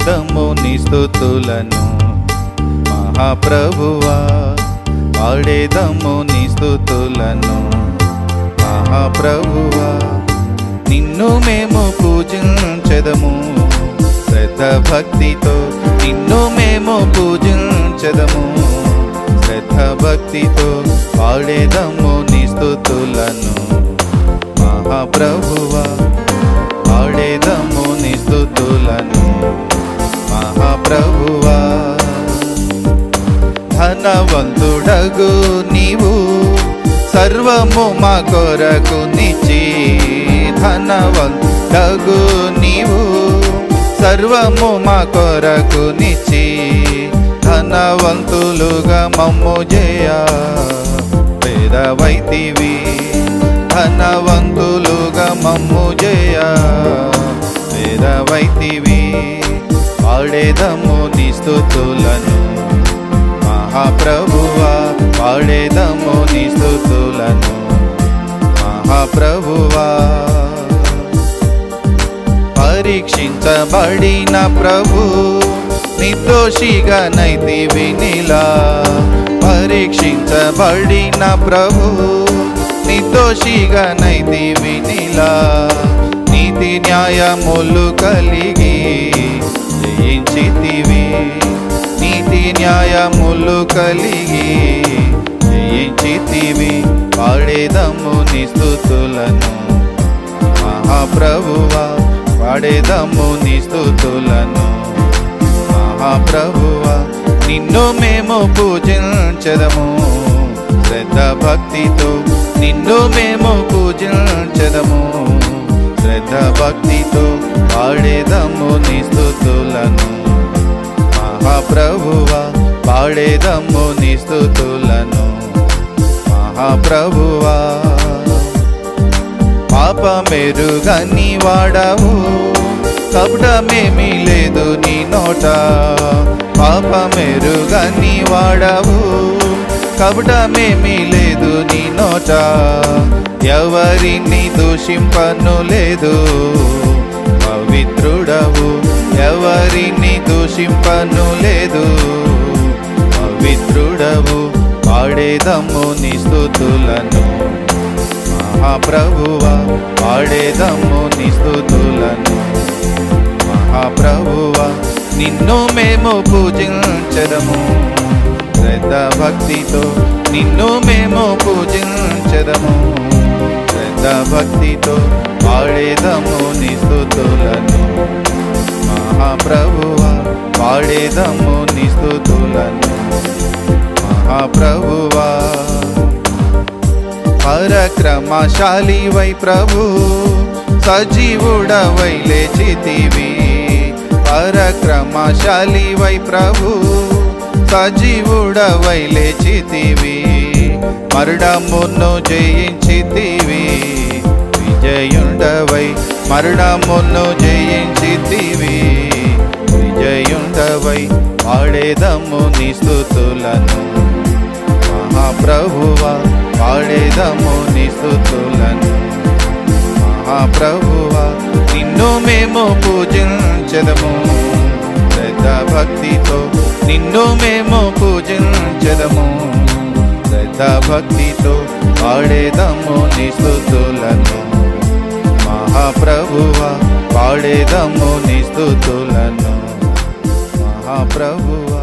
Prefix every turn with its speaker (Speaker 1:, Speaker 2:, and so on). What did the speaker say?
Speaker 1: పాడేదము నిస్తుతులను మహాప్రభువా పాడేదము నిస్తుతులను మహాప్రభువా నిన్ను మేము పూజించదము. శ్రద్ధ భక్తితో నిన్ను మేము పూజించదము. శ్రద్ధ భక్తితో పాడేదము నిస్తుతులను మహాప్రభువా ధనవంతుడగు నీవు సర్వము మా కొరకు నిచి ధనవంతుడగు నీవు సర్వము మా కొరకు నిచి ధనవంతులుగా మమ్ము జయ. పేదవైతివి ధనవంతులుగా మమ్ము జయ. పేదవైతివి పాడేదము నీ స్థుతులను మహాప్రభువా పాడేదము నీ స్థుతులను. మహాప్రభువా పరీక్షించబడిన ప్రభు నిర్దోషిగా నైతి వినిలా. పరీక్షించబడిన ప్రభు నిర్దోషిగా నైతి వినిలా. నీతి న్యాయములు కలిగి జయించితివి. నీతి న్యాయములు కలిగి జయించితివి పాడేదము నీ స్థుతులను. మహాప్రభువా పాడేదము నీ స్థుతులను. మహాప్రభువా నిన్ను మేము పూజించదము. శ్రద్ధ భక్తితో నిన్ను మేము పూజించదము. శ్రద్ధ భక్తితో పాడేదము నీ స్థుతులను. మహాప్రభువా పాడేదమ్ము నిస్తుతులను మహాప్రభువా పాప మెరుగని వాడవు. కపటమేమీ లేదు నీ నోట. పాప మెరుగని వాడవు. కపటమేమీ లేదు నీ నోట. ఎవరిని దూషింపను లేదు. పవిత్రుడవు ఎవరిని దూషింపను లేదు. పవిత్రుడవు పాడేదము నీ స్థుతులను. మహాప్రభువ పాడేదము నీ స్థుతులను. మహాప్రభువ నిన్ను మేము పూజించదము. శ్రద్ధ భక్తితో నిన్ను మేము పూజించదము. శ్రద్ధ భక్తితో పాడేదము నీ స్థుతులను. పాడేదము నీ మహాప్రభువా. పరక్రమశాలి వై ప్రభు సజీవుడవై లేచితివి. పరక్రమశాలి వై ప్రభు సజీవుడవై లేచితివి. మరణమును జయించితివి. విజయుండవై మరణమును జయించితివి. విజయుండవై పాడేదము నీ స్థుతులను. మహాప్రభువ పాడేదము నీ స్థుతులను. మహాప్రభువ నిన్ను మేము పూజించదము. శ్రద్ధ భక్తితో నిన్ను మేము పూజించదము. శ్రద్ధ భక్తితో పాడేదము నీ స్థుతులను. మహాప్రభువ పాడేదము నీ స్థుతులను. మహాప్రభువా